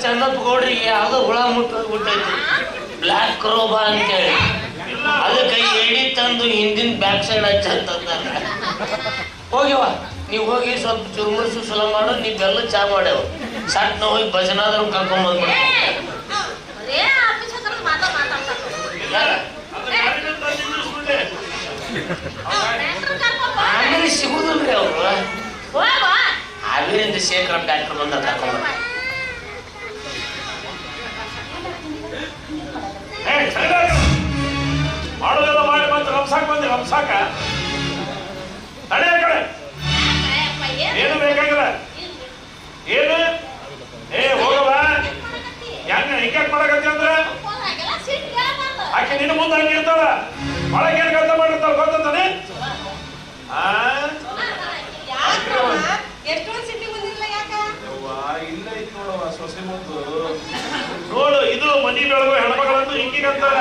ಚನ್ನಪ್ಪ ಗೌಡ್ರಿಗೆ ಯಾವುದೋ ಹುಳ ಮುಟ್ಟೋಗ್ಬಿಟ್ಟೈತಿ ಬ್ಲ್ಯಾಕ್ ಕ್ರೋಬಾ ಅಂತೇಳಿ. ಅದಕ್ಕೆ ಎಡಿ ತಂದು ಹಿಂದಿನ ಬ್ಯಾಕ್ ಸೈಡ್ ಹಚ್ಚಂತಂದಾರ ಹೋಗಿವ ನೀವು ಹೋಗಿ ಸ್ವಲ್ಪ ಚುರುಮುರು ಸುಸಲ ಮಾಡು ನೀ ಬೆಲ್ಲ ಚಾ ಮಾಡ್ಯಾವ ಸಣ್ಣ ಹೋಗಿ ಭಜನಾದ್ರು ಕರ್ಕೊಂಬಂದ್ಬಿಡ ಆಮೇಲೆ ಸಿಗುದಿಲ್ರಿ ಅವ್ರು. ಹೋಗ ಹಾವೇರಿಂದ ಶೇಖರ ಡಾಕ್ಟರ್ ಬಂದ ಕರ್ಕೊಂಡ್ ರಂಸಾಕ ತಡೆ ಕಡೆ. ಏನು ಬೇಕಾಗಿಲ್ಲ? ಏನು? ಏ ಹೋಗವ ಹೆಂಗ ಹಿಂಗ್ಯಾಕ್ ಮಾಡಕತ್ತಿ ಅಂದ್ರ? ಆಕೆ ನಿನ್ನ ಮುಂದೆ ಹಂಗೆ ಇರ್ತಾಳ. ಒಳಗೆ ಏನ್ ಕೆಲಸ ಮಾಡಿರ್ತಾಳ ಗೊತ್ತಾನೆ ಆ? ಎಷ್ಟೊಂದು ಸಿಟಿ ಬಂದಿಲ್ಲ ಯಾಕ? ಇಲ್ಲ ಐತಿ ನೋಡವ ಸೊಸೆ ಮುಂದು. ನೋಡು ಇದು ಮನಿ ಬೆಳಗು ಹೆಣ್ಮಗಳಂದು ಹಿಂಗಿಗಂತಾರ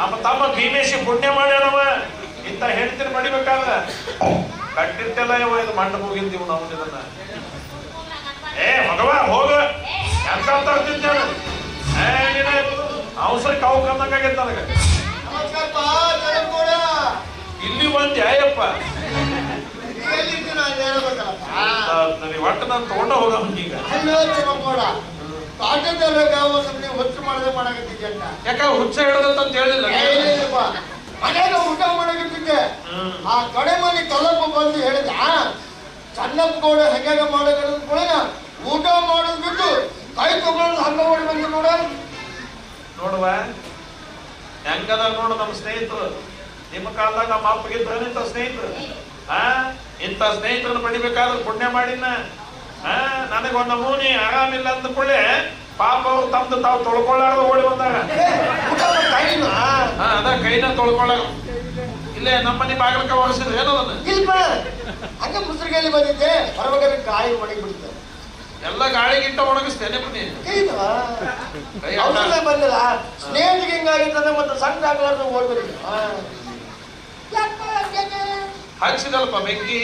ನಮ್ಮ ತಮ್ಮ ಭೀಮೇಶಿ ಪುಣ್ಯ ಮಾಡ್ಯಾನವ. ಇಂಥ ಹೆಂಡತಿನ ಮಡಿಬೇಕಾದ್ರ? ಕಟ್ಟಿಟ್ಟೆಲ್ಲ ಇವ ಇದು ಮಂಡ ಮುಗಿಂತೀವಿ ನಾವು ಇದನ್ನ ಏ ಮಗವ ಹೋಗ. ಎಂತ ತರ್ತಿದ್ದ ಏ ನೀನ ಅವಸರ ಕಾವು ಕಂದಂಗಾಗೈತೆ ನನಗೆ. ಇಲ್ಲಿ ಬಂದ್ ಯಾಯಪ್ಪ ಒಟ್ಟು ನಾನು ತಗೊಂಡ ಹೋಗ ಈಗ ಪಾಠದೊಳಗ ಒಂದು ನೀವು ಮಾಡದೆ ಮಾಡಕತ್ತಿದ್ದೆ ಅಂತ. ಯಾಕ ಹುಚ್ಚ ಹಿಡ್ದಂತ ಹೇಳಿಲ್ಲ? ಏನಿಲ್ಲಪ್ಪ ಮನೆಯಾಗ ಊಟ ಮಾಡಕತ್ತಿದ್ದೆ. ಆ ಕಡೆ ಮನೆ ಕಲ್ಲಪ್ಪ ಬಂದು ಹೇಳಿದ ಚನ್ನಪ್ಪ ಗೌಡ ಹೆಂಗಾಗ ಮಾಡಕತ್ತಿದ ಕೂಡ ಊಟ ಮಾಡೋದು ಬಿಟ್ಟು ಕೈ ತಗೊಳ್ಳೋದು ಹಂಗ ಮಾಡಿ ಬಂದು ನೋಡ. ನೋಡುವ. ಹೆಂಗದ ನೋಡು ನಮ್ಮ ಸ್ನೇಹಿತರು. ನಿಮ್ಮ ಕಾಲದಾಗ ನಮ್ಮ ಅಪ್ಪಗಿದ್ರ ಇಂಥ ಸ್ನೇಹಿತರು. ಆ ಇಂಥ ಸ್ನೇಹಿತರನ್ನ ಪಡಿಬೇಕಾದ್ರೆ ಪುಣ್ಯ ಮಾಡಿನ ನನಗೆ ನನಗೊಂದು ಮೂನಿ ಆರಾಮಿಲ್ಲ ಅಂದ ಕೂಡಲೇ ಪಾಪ ಅವ್ರು ತಮ್ದು ತಾವು ತೊಳ್ಕೊಳ್ಳಾರ್ದು ಓಡಿ ಬಂದಾಗ. ಕೈನ? ಹಾ ಅದ ಕೈನ ತೊಳ್ಕೊಳ್ಳಾರ ಇಲ್ಲೇ ನಮ್ಮನೆ ಬಾಗಿಲಕ ಒಳಸಿದ್ರು ಏನೋ ಅದು? ಇಲ್ಪ ಹಂಗ ಮುಸ್ರಿಗೆಯಲ್ಲಿ ಬಂದಿದ್ದೆ ಹೊರಗಡೆ ಕಾಯಿ ಒಣಗಿ ಬಿಡುತ್ತೆ ಎಲ್ಲ ಗಾಳಿಗಿಂತ ಒಣಗಿಸ್ತೇನೆ ಬನ್ನಿ. ಬಂದಿಲ್ಲ ಸ್ನೇಹಿತರಿಗೆ ಹಿಂಗಾಗಿತ್ತಂದ್ರೆ ಮತ್ತೆ ಸಣ್ಣ ಆಗ್ಲಾರ್ದು ಓಡ್ಬಿಡಿ ಹಾಕ್ಸಿದಲ್ಪ ಬೆಂಕಿ.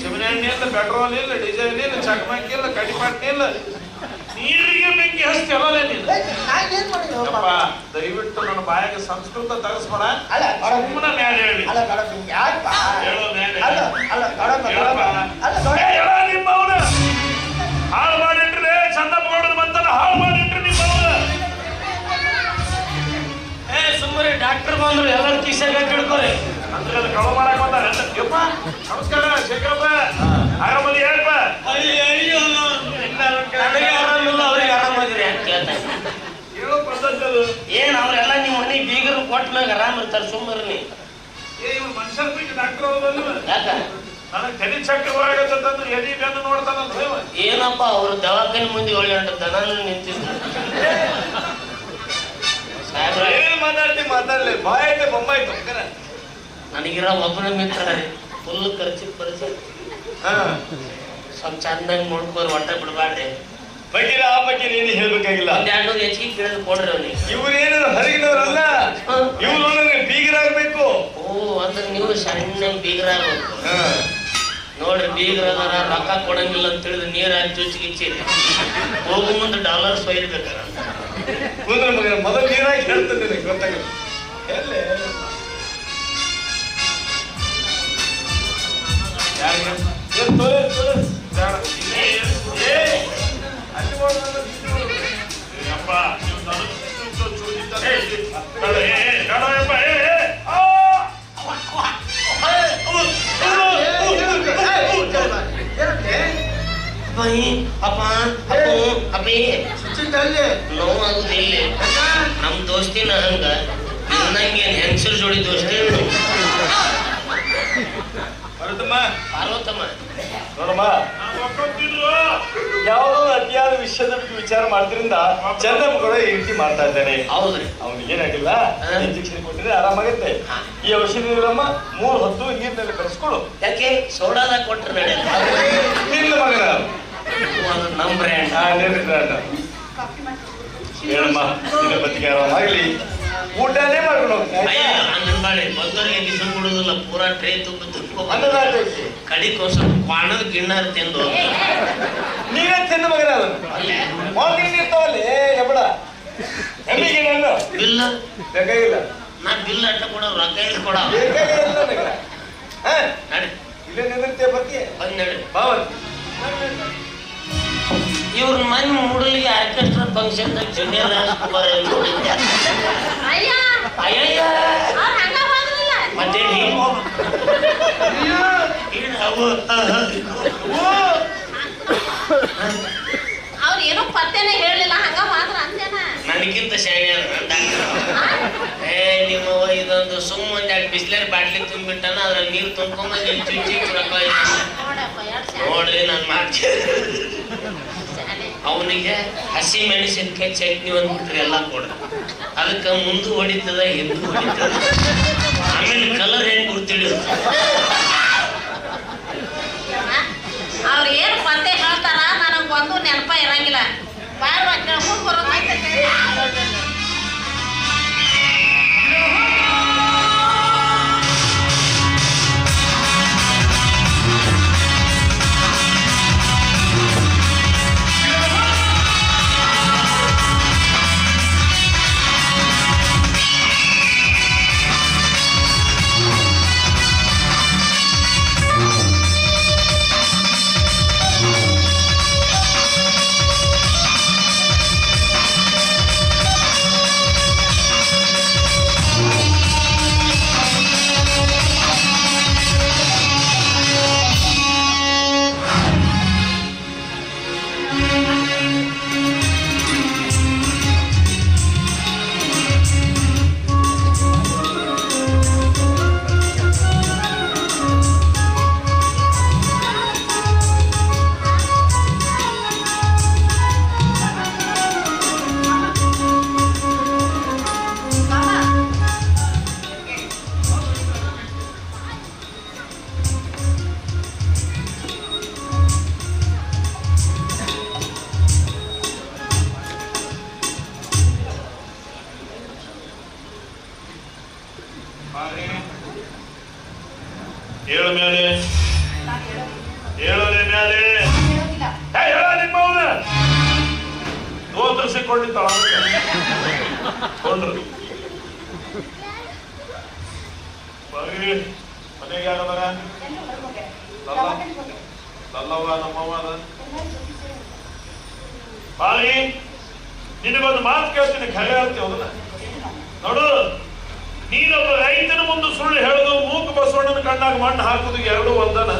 ಚಿಮಣಿ ಎಣ್ಣೆ ಇಲ್ಲ ಪೆಟ್ರೋಲ್ ಇಲ್ಲ ಡೀಸೆಲ್ ಇಲ್ಲ ಚಕ್ಮಕ್ಕಿ ಇಲ್ಲ ಕಡಿಮೆ ಇಲ್ಲ. ನೀರಿಗೆ ಬೆಂಕಿ ಹಚ್ಚಿ ನೀನು. ಏನ್ ಯಪ್ಪ ಮಾಡಿದ ದಯವಿಟ್ಟು ನನ್ನ ಬಾಯಿಗೆ ಸಂಸ್ಕೃತ ತಗಸ್ಬೇಡ ಅಲ್ಲ ಸುಮ್ಮನೆ ಮ್ಯಾಲೆ ಹೇಳಿ. ಅಲ್ಲ ಕಡ ಯಾಕಪ್ಪ ಹೇಳೋ ಮೇಲೆ. ಅಲ್ಲ ಅಲ್ಲ ಕಡ. ಅಲ್ಲ ಏ, ಕಡ ನಿಮ್ಮ ಅವನ ಹಾಳು ಮಾಡಿಟ್ರೆ ಚಂದ ಗೌಡನ ಬಂತಲ್ಲ ಹಾಳು ಮಾಡಿಟ್ರೆ ನಿಮ್ಮವ್ನ. ಏ ಸುಮ್ಮನೆ ಡಾಕ್ಟರ್ ಬಂದ್ರು ಎಲ್ಲರೂ ಕಿಸೆಗೆ ಕಟ್ಟಿಡ್ಕೊಳ್ಳಿ ಅಂದ್ರೆ ಅದು ಕಳು ಮಾಡಕ್ ಬಂದಾರ. ಅಂತ. ಯಪ್ಪ ನಮಸ್ಕಾರ ಶೇಖರಪ್ಪ. ಆರಾಮದಿ ಹೇಳಪ್ಪ. ನನಗೆ ಆರಾಮಿಲ್ಲ ಅವ್ರಿಗೆ ಆರಾಮಾಗಿರಿ ಅಂತ ಕೇಳ್ತಾರೆ ಏನ್ ಅವ್ರೆಲ್ಲ ನಿಮ್ಮ ಮನೆ ಬೀಗರು ಕೊಟ್ಟ ಮ್ಯಾಗ ಆರಾಮ್ ಇರ್ತಾರೆ ಇವ. ಏನಪ್ಪ ಅವ್ರು ದವಾಖಾನೆ ಮುಂದೆ ಒಳ್ಳೆ ಅಂತ ದನ ನಿಂತಿದ್ರು. ಏನ್ ಮಾತಾಡ್ತಿ ಮಾತಾಡ್ಲಿ. ಬಾಯ್ತೆ ಬೊಂಬಾಯ್ತು ನನಗಿರೋ ಒಬ್ಬನ ಮಿತ್ರ ಫುಲ್ ಖರ್ಚು ಪರಿಚಯ. ಹಾ. ಸ್ವಲ್ಪ ಚಂದಂಗ್ ನೋಡ್ಕೋರಿ ಹೊಟ್ಟೆ ಬಿಡಬಾರ್ರಿ ಬಗ್ಗಿರ ಆ ಬಗ್ಗೆ ನೀನು ಹೇಳ್ಬೇಕಾಗಿಲ್ಲ. ಎರಡು ಹೆಚ್ಚಿಗೆ ಕೇಳಿದ್ ಕೊಡ್ರಿ ಅವ್ನಿಗೆ ಇವ್ರೇನು ಹರಿಗಿನವ್ರಲ್ಲ? ಇವ್ರು ಬೀಗರಾಗ್ಬೇಕು. ಓ ಅಂದ್ರೆ ನೀವು ಸಣ್ಣ ಬೀಗರಾಗಬೇಕು. ಹಾ. ನೋಡ್ರಿ ಬೀಗರದಾರ ರೊಕ್ಕ ಕೊಡಂಗಿಲ್ಲ ಅಂತ ಹೇಳಿದ್ರೆ ನೀರ ಹಾಕಿ ಚುಚ್ಚಿಗಿಚ್ಚಿರಿ ಹೋಗು ಮುಂದೆ ಕುಂದ್ರ ಮಗನ ಮೊದಲು ನೀರಾಗಿ ಹೇಳ್ತದೆ ಗೊತ್ತಾಗಲ್ಲ. ಎಲ್ಲೇ? ಅಲ್ಲಿ ಹೋಗ್ಬಾರ್ದು, ಇಲ್ಲಿ ಹೋಗ್ಬಾರ್ದು. ಏ, ಅಪ್ಪ, ನೀವು ನನಗೆ ಚು- ಚು- ಚು- ಚು- ಏ, ಬೇಡ, ಏ, ಏ, ಬೇಡ ಅಪ್ಪ, ಭರತಮ್ಮ ಪಾರ್ವತಮ್ಮ. ನೋಡಮ್ಮ. ಯಾವುದೋ ಅತಿಯಾದ ವಿಷಯದ ಬಗ್ಗೆ ವಿಚಾರ ಮಾಡೋದ್ರಿಂದ ಚಂದಪ್ಪ ಕೂಡ ಈ ರೀತಿ ಮಾಡ್ತಾ ಇದ್ದಾನೆ. ಹೌದ್ರಿ. ಅವನಿಗೆ ಏನಾಗಿಲ್ಲ. ಇಂಜೆಕ್ಷನ್ ಕೊಟ್ಟಿದ್ರೆ ಆರಾಮಾಗುತ್ತೆ ಈ ಔಷಧಿ ಇರಮ್ಮ ಮೂರು ಹೊತ್ತು ನೀರಿನಲ್ಲಿ ಕರೆಸ್ಕೊಡು ಯಾಕೆ? ಸೋಡಾದಾಗ ಕೊಟ್ರೆ ನಿನ್ನ ಮಗನ ಅದು. ನಮ್ ಬ್ರ್ಯಾಂಡ್ ಹೇಳಮ್ಮ ನಿನ್ನ ಬತ್ತಿಗೆ ಆರಾಮಾಗ್ಲಿ. ಊಟನೇ ಮಾಡ್ಕೊಂಡು ಹೋಗ್ತಾ ಅಯ್ಯ ಹಂಗನ್ ಬಾಳೆ ಬಂದವರಿಗೆ ಬಿಸಿಲು ಕೊಡುದಿಲ್ಲ ಪೂರಾ ಟ್ರೇ ತುಂಬ ತುಪ್ಪ ಅನ್ನದಾತ ಐತಿ ಕಡಿಕ್ ಒಂದ್ ಸ್ವಲ್ಪ ಕ್ವಾಣದ ಗಿಣ್ಣರ್ ತಿಂದು ಹೋಗ್ತಾರೆ. ನೀವೇ ತಿಂದು ಮಗನ ಅದನ್ನು ಮಾರ್ನಿಂಗ್ ಇರ್ತಾವಲ್ಲಿ ಎಬ್ಬಡ ಎಲ್ಲಿಗೆ ನಾನು ಬಿಲ್ ಬೇಕಾಗಿಲ್ಲ ನಾ ಬಿಲ್ ಅಟ್ಟ ಕೊಡ ರೊಕ್ಕ ಇಲ್ಲಿ ಕೊಡ ಬೇಕಾಗಿಲ್ಲ ನನಗೆ ಹಾ ನಡಿ ಇಲ್ಲೇ ನಿಂದಿರ್ತೇ ಬರ್ತೀಯ ಬಂದ್ ನಡಿ ಬಾವತ್ ಇವ್ರ ಮನೆ ಮೂಡಲಿಗೆ ಆರ್ಕೆಸ್ಟ್ರಾ ಫಂಕ್ಷನ್ ಜೂನಿಯರ್ ರಾಜ್ಕುಮಾರ್ ಅಯ್ಯ! ಅಯ್ಯಯ್ಯ! ಅವ್ರ್ ಏನೋ ಪತ್ತೆನೇ ಹೇಳಲಿಲ್ಲ ಹಂಗ ಮಾತ್ರ ಅಂದೇನ ನನಗಿಂತ ಶಾಣೆ ಏ ನಿಮ್ಮ ಇದೊಂದು ಸುಮ್ಮನೆ ಒಂದ್ ಎರಡು ಬಿಸ್ಲೇರ್ ಬಾಟ್ಲಿ ತುಂಬಿಟ್ಟಾನ ಅದ್ರಲ್ಲಿ ನೀರು ತುಂಬಿಕೊಂಡು ಇಲ್ಲಿ ಚುಚ್ಚಿ ನೋಡ್ರಿ ನಾನು ಮಾಡ್ತೀನಿ. ಅವನಿಗೆ ಹಸಿ ಮೆಣಸಿನ್ಕಾಯಿ ಚಟ್ನಿ ಒಂದ್ಬಿಟ್ರೆ ಎಲ್ಲ ಕೊಡ. ಅದಕ್ಕೆ ಮುಂದೆ ಹೊಡಿತದ, ಹಿಂದೆ ಹೊಡಿತದ. ಆಮೇಲೆ ಕಲರ್ ಹೆಂಗ್ ಅವ್ರು ಏನು ಪತ್ತೆ ಹೇಳ್ತಾರ, ನನಗೆ ಒಂದು ನೆನಪ ಇರಂಗಿಲ್ಲ. ಕೇಳ್ಕೊಂಡು ಬರೋದೈತೆ ಬರೀ ಮನೆಗೆ ಬರ ನಮ್ಮವ್ವ ಅದ ಬಾರಿ ನಿನಗೊಂದು ಮಾತು ಕೇಳ್ತೀನಿ, ಖರೆ ಹೇಳ್ತೀವಿ ಅದನ್ನ. ನೋಡು, ನೀನೊಬ್ಬ ರೈತನ ಮುಂದೆ ಸುಳ್ಳು ಹೇಳುದು ಮೂಕ ಬಸವಣ್ಣನ ಕಣ್ಣಾಗ ಮಣ್ಣು ಹಾಕುದು ಎರಡು ಒಂದನ.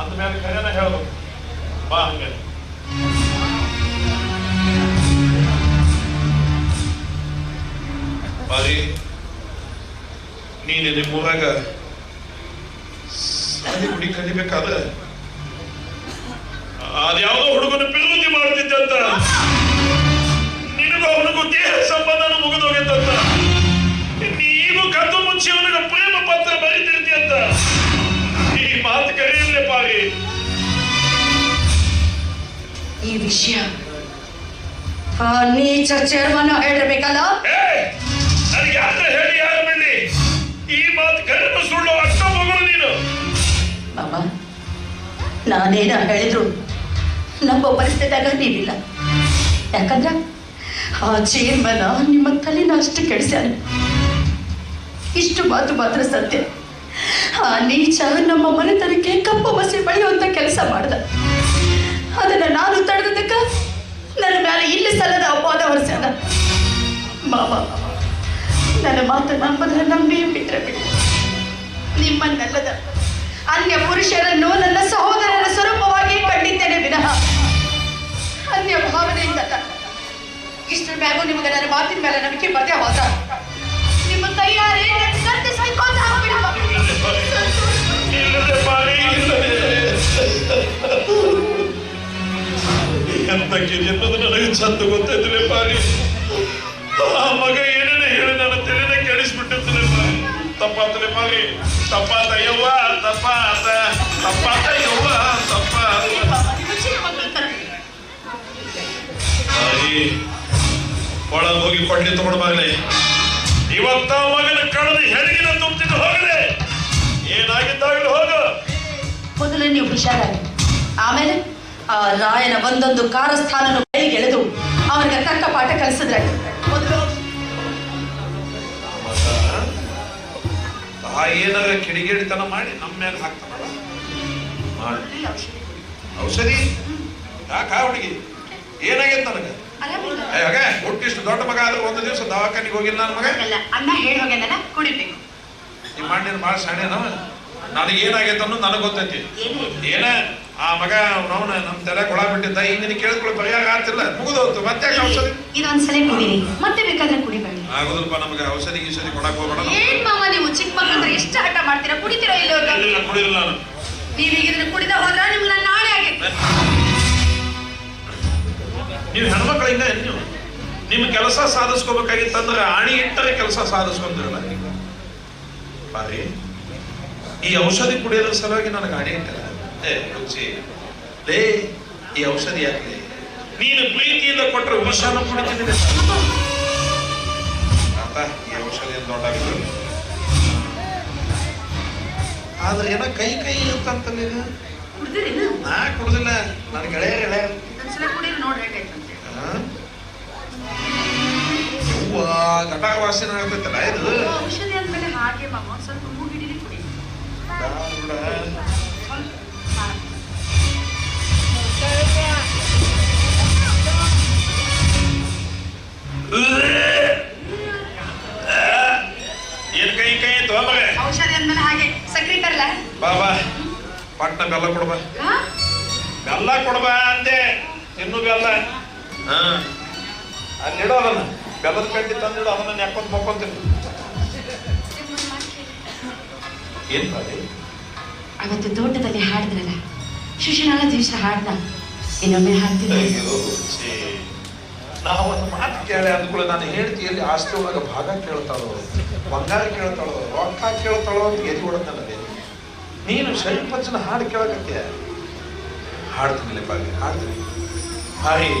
ಅಂದ್ಮೇಲೆ ಖರೇನ ಹೇಳುದು? ಬಾ ಹಂಗೆ ಬಾರಿ. ನೀನು ನಿಮ್ಮೂರಾಗ ಸಾಲಿ ಹುಡಿ ಕಲಿಬೇಕಾದ್ರೆ ಅದ್ಯಾವುದೋ ಹುಡುಗನ ಪಿರುತಿ ಮಾಡ್ತಿದ್ದಂತ ನಿನಗೂ ಅವನಿಗೂ ದೇಹ ಸಂಬಂಧನ ಮುಗಿದೋಗಿತ್ತಂತ ನೀನು ಕದ್ದು ಮುಚ್ಚಿ ಅವನಿಗೆ ಪ್ರೇಮ ಪತ್ರ ಬರೀತಿರ್ತಿ ಅಂತ. ಈ ಮಾತು ಕರೆಯಲ್ಲೇ ಪಾರಿ? ಈ ವಿಷಯ. ನೀ ಚರ್ಚೆ ಹೇಳಿರ್ಬೇಕಲ್ಲ ಯಾರ ಹೇಳಿ ಯಾರ ಬಿಡ್ಲಿ? ಈ ಮಾತು ಗರ್ಭ ಸುಳ್ಳು ಅಷ್ಟ ಮಗಳು ನೀನು. ಬಾಬಾ ನಾನೇನ ಹೇಳಿದ್ರು ನಮ್ಮ ಪರಿಸ್ಥಿತಿಯಾಗ ನೀವಿಲ್ಲ. ಯಾಕಂದ್ರ ಆ ಚೇರ್ಮನ್ ನಿಮ್ಮ ತಲೆನ ಅಷ್ಟು ಕೆಡಿಸ್ಯಾನೆ. ಇಷ್ಟು ಮಾತು ಮಾತ್ರ ಸತ್ಯ. ಆ ನೀಚ ನಮ್ಮ ಮನೆತನಕ್ಕೆ ಕಪ್ಪು ಮಸಿ ಬಳಿಯುವಂತ ಕೆಲಸ ಮಾಡ್ದ. ಅದನ್ನ ನಾನು ತಡೆದಕ್ಕ ನನ್ನ ಮೇಲೆ ಇಲ್ಲಿ ಸಲ್ಲದ ಅಪವಾದ ಹೊರಿಸ್ಯಾನ. ಬಾಬಾ ನನ್ನ ಮಾತು ನಂಬದ ನಂಬಿ ಬಿಡಿ. ನಿಮ್ಮನ್ನೆಲ್ಲದ ಅನ್ಯ ಪುರುಷರನ್ನು ನನ್ನ ಸಹೋದರನ ಸ್ವರೂಪವಾಗಿ ಕಂಡಿದ್ದೇನೆ ವಿನಃ. ಅನ್ಯ ಭಾವನೆಯಿಂದ ಇಷ್ಟರ ಮ್ಯಾಗೂ ನಿಮಗೆ ನನ್ನ ಮಾತಿನ ಮೇಲೆ ನಂಬಿಕೆ ಮತ್ತೆ ಹೋದ. ನಿಮ್ಮ ಕೈಯಾರೆ ಎಂತ ಗಿರಿ ಅಂತ ನನಗೆ ಚಂದ ಗೊತ್ತಾಯ್ತಲೆ ಪಾರಿ ಆ ಮಗ ಏನೇನೆ ಹೇಳಿ ನನ್ನ ತಲೆನ ಕೆಡಿಸ್ಬಿಟ್ಟಿರ್ತಲೆ ಪಾರಿ ಪಾರಿ ತಪ್ಪಾತ ಯವ್ವ ತಪ್ಪಾತ ತಪ್ಪಾತ ಯವ್ವ ತಪ್ಪಾತ ಒಳಗೆ ಹೋಗಿ ಕೊಂಡಿ ತಗೊಂಡು ಬಾಗಲೆ ಇವತ್ತ ಮಗನ ಕಳೆದು ಹೆರಿಗಿನ ತುಂಬಿದ್ದು ಹೋಗಲಿ. ಏನಾಗಿದ್ದಾಗಲೂ ಹೋಗು. ಮೊದಲೇ ನೀವು ಹುಷಾರಾಗಿ. ಆಮೇಲೆ ರಾಯನ ಒಂದೊಂದು ಕಾರಸ್ಥಾನನು ಕೈಗೆಳೆದು ಕಿಡಿಗೇಡಿತನ ಮಾಡಿ ನಮ್ಮ ಮೇಲೆ ಹಾಕ್ತಾನಲ್ಲ ಮಾಡಿ. ಔಷಧಿ. ಯಾಕ ಹುಡುಗಿ? ಏನಾಗೈತೆ ನನಗೆ ಒಟ್ಟಿಷ್ಟು ಏ, ಹಾಗೆ ಹುಟ್ಟಿಷ್ಟು ದೊಡ್ಡ ಮಗ ಆದ್ರೆ ಒಂದು ದಿವಸ ದವಾಖಾನಿಗೆ ಹೋಗಿಲ್ಲ ನನ್ನ ಮಗ? ಅಣ್ಣ ಹೇಳಿ ಹೋಗ್ಯಾನ ಕುಡಿಬೇಕು. ನಿಮ್ಮ ಮಾಡಿನ ಭಾಳ ಶಾಣೆನವ ನನಗೆ ಏನಾಗೈತೆ ಅನ್ನೋದು ನನಗೆ ಗೊತ್ತೈತಿ. ಏನ? ಆ ಮಗ ಅವನ ನಮ್ಮ ತಲೆ ಕೊಳ ಬಿಟ್ಟಿದ್ದ. ಈಗ ನಿನಗೆ ಕೇಳಿದ್ಕೊಳ್ಳಿ ಪರಿಹಾರ ಆಗ್ತಿಲ್ಲ. ಮುಗಿದು ಹೋಯ್ತು ಮತ್ತೆ ಔಷಧಿ? ಇದೊಂದ್ಸಲ ಕುಡೀರಿ. ಮತ್ತೆ ಬೇಕಾದ್ರೆ ಕುಡಿಬೇಡಿ ಆಗೋದಿಲ್ಲಪ್ಪ ನಮಗೆ ಔಷಧಿ ಗೀಷಧಿ ಕೊಡಕ್ ಹೋಗ್ಬೇಡ. ಏನ್ ಮಾವ ನೀವು ಚಿಕ್ಕ ಮಕ್ಕಳು ಅಂದ್ರೆ ಎಷ್ಟು ಹಠ ಮಾಡ್ತೀರಾ? ಕುಡಿತೀರಾ ಇಲ್ಲ ಕುಡಿಲಿಲ್ಲ ನಾನು. ನೀವು ಕುಡಿದ ಹೋದ್ರ ನಿಮ್ಗೆ ನಾನು ನಾಳೆ ಆಗೈತೆ ನೀವು ಹೆಣ್ಮಕ್ಳಿಂದ ನೀವು? ನಿಮ್ಮ ಕೆಲಸ ಸಾಧಿಸ್ಕೋಬೇಕಾಗಿತ್ತಂದ್ರೆ ಆಣಿ ಇಟ್ಟರೆ ಕೆಲಸ ಸಾಧಿಸ್ಕೊಂತಿರಲ್ಲ ಬಾರಿ. ಈ ಔಷಧಿ ಕುಡಿಯೋದ್ರ ಸಲುವಾಗಿ ನನಗೆ ಆಣಿ ಇಟ್ಟಲ್ಲ. ಏ ರುಚಿ ಲೇ ಈ ಔಷಧಿ ಯಾಕೆ? ನೀನು ಪ್ರೀತಿಯಿಂದ ಕೊಟ್ಟರೆ ವಿಷಾನು ಕುಡಿತಿದ್ದೀನಿ ಆತ ಈ ಔಷಧಿ ಅಂತ ದೊಡ್ಡ ಆದ್ರೆ ಏನೋ ಕೈ ಕೈ ಅಂತ ನೀನು. ನಾ ಕುಡ್ದಿಲ್ಲ. ನನ್ನ ಗೆಳೆಯ ಗೆಳೆಯ ಹೂವ ಘಟಕ ವಾಸನೆ ಆಗ್ತೈತಲ್ಲ ಇದು? ಔಷಧಿ ಅಂದ್ಮೇಲೆ ಹಾಗೆ ಮಾಮ. ಸ್ವಲ್ಪ ಮೂಗಿಡಿಲಿ ಕುಡಿ. ಏನ್ ಕೈ ಕೈ ತೊಗೊಂಬರೆ ಔಷಧಿ ಅಂದ್ಮೇಲೆ ಹಾಗೆ. ಸಕ್ರಿ ಬಾ ಬಾ. ಪಟ್ಟ ಬೆಲ್ಲ ಕೊಡ್ಬಾ. ಬೆಲ್ಲ ಕೊಡ್ಬಾ ಅಂದೆ. ಇನ್ನು ಬೆಲ್ಲ. ಹಾ. ಅಲ್ಲಿಡೋ ಅದನ್ನ. ಬೆಲ್ಲದ ಕಡ್ಡಿ ತಂದಿಡು ಅದನ್ನ ನೆಕ್ಕೊಂತ ಮಕ್ಕೊಂತೀನಿ ಏನ್ ಬಾರಿ ಅವತ್ತು ತೋಟದಲ್ಲಿ ಹಾಡಿದ್ರಲ್ಲ. ಶಿಶುನಾಳ ದಿವಸ ಹಾಡ್ದ. ಇನ್ನೊಮ್ಮೆ ಹಾಡ್ತೀನಿ. ನಾವು ಒಂದು ಮಾತು ಕೇಳಿ ಅಂದ್ಕೊಳ್ಳಿ ನಾನು ಹೇಳ್ತೀನಿ ಆಸ್ತಿ ಒಳಗೆ ಭಾಗ ಕೇಳ್ತಾಳೋ, ಬಂಗಾರ ಕೇಳ್ತಾಳೋ, ರೊಕ್ಕ ಕೇಳ್ತಾಳೋ ಅಂತ ಎದಿ ನನಗೆ ನೀನು ಶರೀಪಚ್ಚನ ಹಾಡು ಕೇಳಕತ್ತೀಯ ಹಾಡ್ತೀನಿ ಬಾಗಿ ಹಾಡ್ತೀನಿ ಹಾಗೆ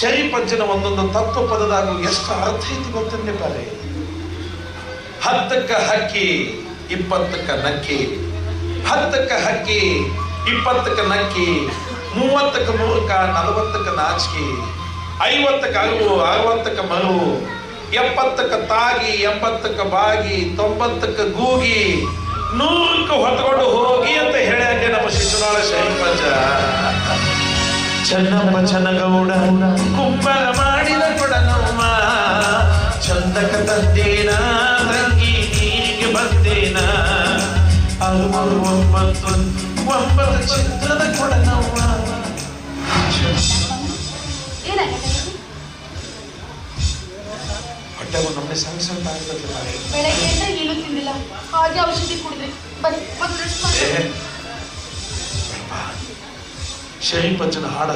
ಶರೀಪಜ್ಜನ ಒಂದೊಂದು ತತ್ವ ಪದದಾಗ ಎಷ್ಟು ಅರ್ಥ ಐತಿ ಗೊತ್ತಂದೆ ಬಾರಿ ಹತ್ತಕ್ಕ ಹಕ್ಕಿ, ಇಪ್ಪತ್ತಕ್ಕ ನಕ್ಕಿ. ಹತ್ತಕ್ಕ ಹಕ್ಕಿ, ಇಪ್ಪತ್ತಕ್ಕ ನಕ್ಕಿ. ಮೂವತ್ತಕ್ಕ ಮೂರಕ್ಕ ನಲವತ್ತಕ್ಕ ನಾಚಿಕೆ ಐವತ್ತಕ್ಕ ಅರಿವು ಅರವತ್ತಕ್ಕ ಮರು ಎಪ್ಪತ್ತಕ್ಕೆ ತಾಗಿ ಎಂಬತ್ತಕ್ಕ ಬಾಗಿ ತೊಂಬತ್ತಕ್ಕ ಗೂಗಿ ನೂರಕ್ಕ ಹೊತ್ಕೊಂಡು ಹೋಗಿ ಅಂತ ಹೇಳ್ಯಾಕೆ ನಮ್ಮ ಶಿಶುನಾಳ ಶೈಪಜ ಚೆನ್ನಮ್ಮ ಚನ್ನಗೌಡ ಕುಂಬರ ಮಾಡಿದ ಕೊಡನಮ್ಮ. ಚಂದಕ ತಂದೇನ ತಂಗಿ ನೀರಿಗೆ ಬಂದೇನ. ಅರುಮರು ಒಂಬತ್ತು ಒಂಬತ್ತು ಚಿತ್ರದ ಕೊಡನಮ್ಮ. ಹೊಟ್ಟೆ ಒಂದು ನಮ್ಮನೆ ಸಣ್ಣ ಸಣ್ಣ ಹಾಗೆ ಔಷಧಿ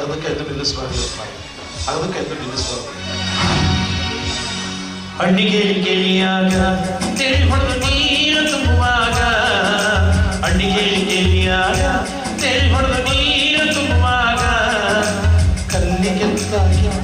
ಅದಕ್ಕೆ ಎದ್ದು ನಿಲ್ಲಿಸಬಾರ್ದು ಅದಕ್ಕೆ ಎದ್ದು ನಿಲ್ಲಿಸಬಾರ್ದು ತೆರೆ ಹೊಡೆದು ನೀರು ತುಂಬುವಾಗ ಅಣ್ಣಿಗೆ ಕೇಳಿಯಾಗ. Yeah.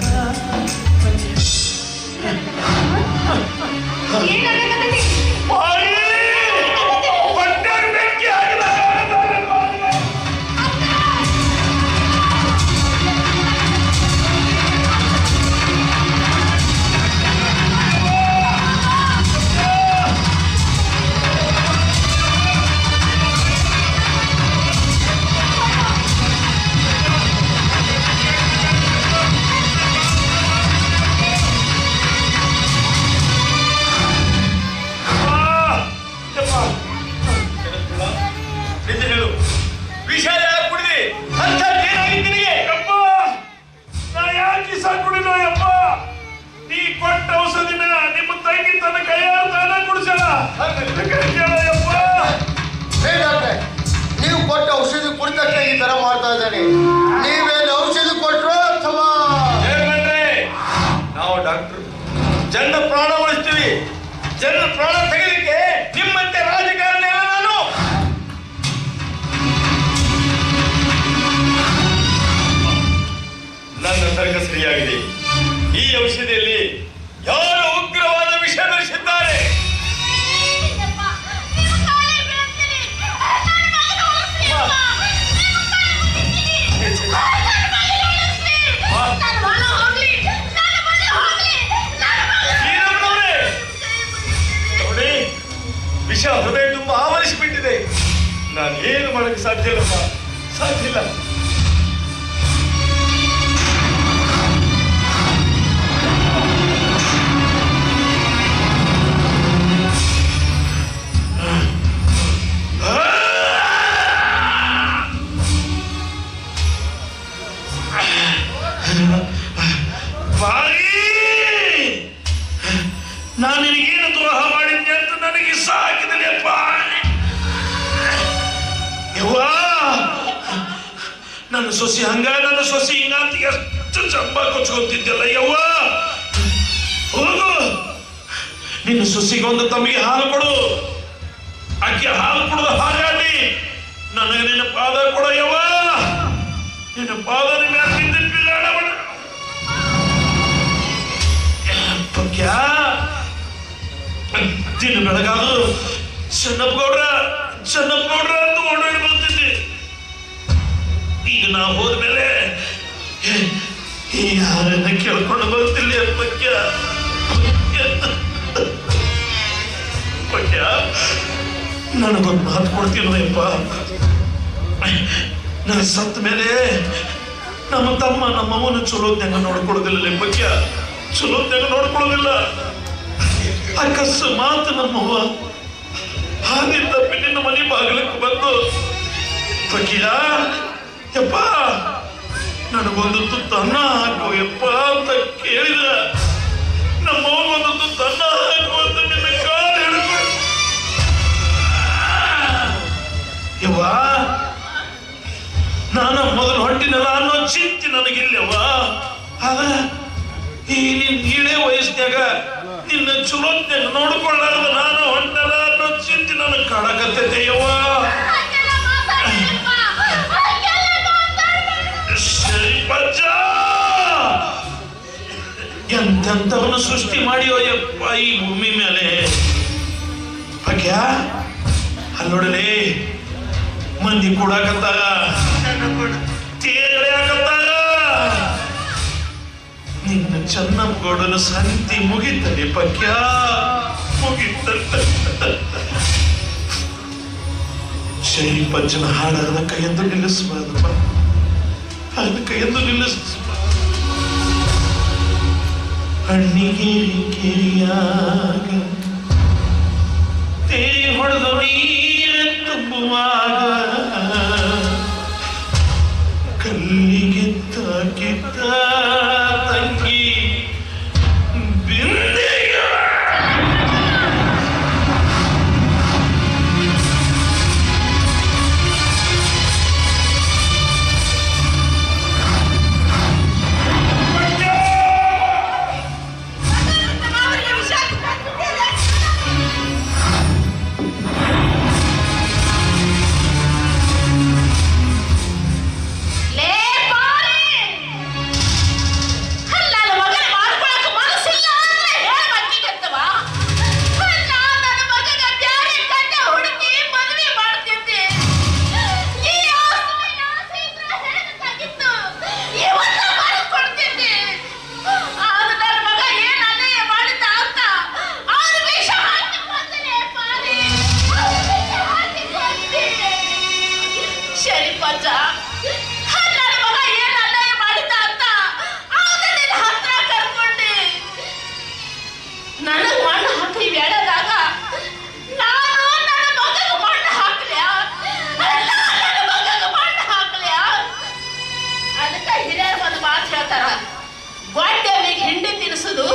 ಇದ್ದಾನೆ ನೀವೇನು ಔಷಧಿ ಕೊಟ್ರು ಅಥವಾ? ನಾವು ಡಾಕ್ಟರ್. ಜನ ಪ್ರಾಣ ಉಳಿಸ್ತೀವಿ. ಜನರ ಪ್ರಾಣ ತೆಗೆದಕ್ಕೆ ನಿಮ್ಮಂತೆ ರಾಜಕಾರಣಿ ನಾನು. ನನ್ನ ತರ್ಕ ಸರಿಯಾಗಿದೆ. ಈ ಔಷಧಿಯಲ್ಲಿ ವಿಷ ಹೃದಯ ತುಂಬ ಆವರಿಸಿಬಿಟ್ಟಿದೆ. ನಾನು ಏನು ಮಾಡೋಕ್ಕೆ ಸಾಧ್ಯ ಇಲ್ಲಪ್ಪ? ಸಾಧ್ಯ ಇಲ್ಲ. ಸೊಸಿ ಹಂಗ ನನ್ನ ಸೊಸಿ ಹಿಂಗ ಅಂತ ಎಷ್ಟು ಚಂಬ ಕೊಚ್ಕೊಂತಿದ್ದಲ್ಲ ಯವ್ವ? ಹೋಗು. ನಿನ್ನ ಸೊಸಿಗೊಂದು ತಮಗೆ ಹಾಲು ಕೊಡು. ಅಕ್ಕಿ ಹಾಲು ಕೊಡದ ಹಾಗಾಗಿ ನನಗೆ ನಿನ್ನ ಪಾದ ಕೊಡ ಯವ್ವ. ನಿನ್ನ ಪಾದ ದಿನ ಬೆಳಗಾದ್ರು ಚೆನ್ನಪ್ಪ ಗೌಡ್ರ ಚೆನ್ನಪ್ಪ ಗೌಡ್ರ ಅಂತ ಬರ್ತಿದ್ದೆ ಈಗ ನಾ ಹೋದ್ಮೇಲೆ ಯಾರನ್ನ ಕೇಳ್ಕೊಂಡು ಬರ್ತಿಲ್ಲ ಪಕ್ಯ ಪಕ್ಯ ನನಗೊಂದು ಮಾತು ಕೊಡ್ತೀನೋ ಯಪ್ಪ ನಾನು ಸತ್ತ ಮೇಲೆ ನಮ್ಮ ತಮ್ಮ ನಮ್ಮ ಚಲೋ ತೆಂಗ ನೋಡ್ಕೊಳ್ಳೋದಿಲ್ಲ ಪಕ್ಯ ತೆಂಗ ನೋಡ್ಕೊಳ್ಳೋದಿಲ್ಲ ಅಕಸ್ಮಾತ್ ನಮ್ಮವ್ವ ಹಾದಿ ತಪ್ಪಿ ನಿನ್ನ ಮನೆ ಬಾಗಿಲಕ್ಕೆ ಬಂದು ಪಕ್ಯ ಯಪ್ಪ, ನನಗೊಂದು ತುತ್ತು ಅನ್ನ ಹಾಕು, ಯಪ್ಪ ಅಂತ ಕೇಳಿದ. ನಮ್ಮ ಒಂದು ತುತ್ತು ಅನ್ನ ಹಾಕು ಅಂತ ನಿನ್ನ ಕಾಲು ಹಿಡಿದು. ಯವ್ವ, ನಾನು ಮೊದಲು ಹೊಂಟಿನಲ್ಲ ಅನ್ನೋ ಚಿಂತೆ ನನಗಿಲ್ಲವ್ವ ಆದ್ರೆ ಈ ನಿನ್ ಇಳೆ ನಿನ್ನ ಚಲೋತ್ನಾಗ ನೋಡ್ಕೊಳ್ಳಾರ್ದ ನಾನು ಹೊಂಟಲ್ಲ ಅನ್ನೋ ಚಿಂತೆ ನನಗೆ ಕಾಡಕತ್ತೈತೆ ಯವ್ವ. ಎಂತೆಂಥವನು ಸೃಷ್ಟಿ ಮಾಡಿ ಯಪ್ಪ ಈ ಭೂಮಿ ಮೇಲೆ? ಭಾಗ್ಯ ನೋಡಲಿ ಮಂದಿ ಕೂಡಾಕತ್ತಾರ ತೇಗಳೆಯಾಕತ್ತಾರ ನಿನ್ನ ಚೆನ್ನಪ್ಪಗೌಡನ ಸಂತಿ ಮುಗಿತದೆ ಪಕ್ಯ ಮುಗಿತ ಶರಿ ಪಂಚನ ಹಾಡ ಕೈಯಂದು ನಿಲ್ಲಿಸಬಾರ್ದಪ್ಪ ಅದನ್ನ ಕೈಯಂದು ನಿಲ್ಲಿಸಬಾರ್ದು ಹಣ್ಣಿಗೆ ಕಿರಿಯಾಗ ತೇರಿ ಹೊಡೆದು ನೀರು ಶರೀಫಜ್ಜ ನನ್ನ ಮಗ ಅಂತ ಹತ್ರ ಕರ್ಕೊಂಡೆ. ಹಾಕಿ ಬೇಡದಾಗ ನಾನು ನನ್ನ ಮಗಗೆ ಹಾಕ್ಲ್ಯಾ ನನ್ನ ಮಗಗೆ ಹಾಕ್ಲ್ಯಾ ಅದಕ್ಕೆ ಹಿರಿಯರು ಒಂದು ಮಾತು ಹೇಳ್ತಾರ ಗೊಡ್ಡೆಮ್ಮಿಗೆ ಹಿಂಡಿ ತಿನ್ಸುದು